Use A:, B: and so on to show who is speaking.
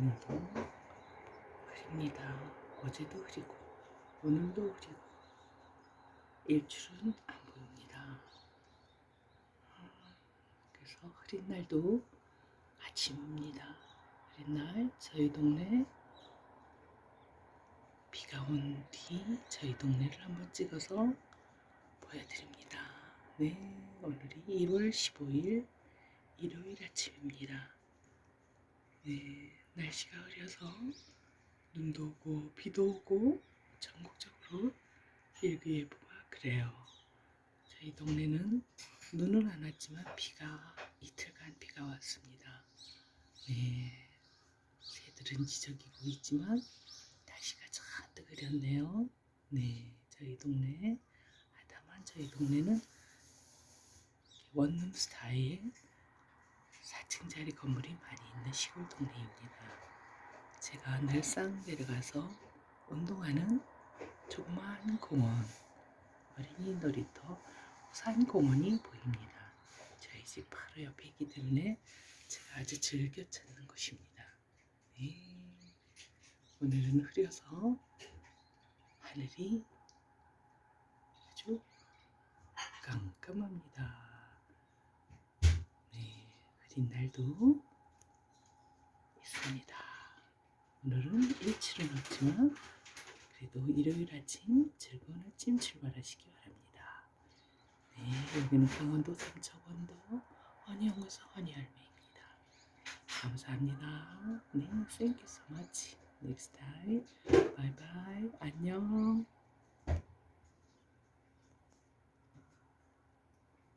A: 오늘도 흐립니다. 어제도 흐리고 오늘도 흐리고 일출은 안 보입니다. 그래서 흐린 날도 아침입니다. 흐린 날 저희 동네 비가 온 뒤 저희 동네를 한번 찍어서 보여드립니다. 네, 오늘이 1월 15일 일요일 아침입니다. 네, 날씨가 흐려서 눈도 오고 비도 오고 전국적으로 일기예보가 그래요. 저희 동네는 눈은 안 왔지만 비가 이틀간 비가 왔습니다. 네, 새들은 지저귀고 있지만 날씨가 잔뜩 흐렸네요. 네, 저희 동네 하다만 저희 동네는 원룸 스타일 4층짜리 건물이 많이 있는 시골 동네입니다. 제가 늘상 내려가서 운동하는 조그마한 공원, 어린이 놀이터 우산 공원이 보입니다. 저희 집 바로 옆에 있기 때문에 제가 아주 즐겨 찾는 곳입니다. 네. 오늘은 흐려서 하늘이 아주 깜깜합니다. 네, 흐린 날도 있습니다. 오늘은 일출은 없지만 그래도 일요일 아침 즐거운 아침 출발하시기 바랍니다. 네, 여기는 강원도 삼척원도 허니홍에서 허니할매입니다. 감사합니다. 네, thank you so much. Next time. Bye bye. 안녕.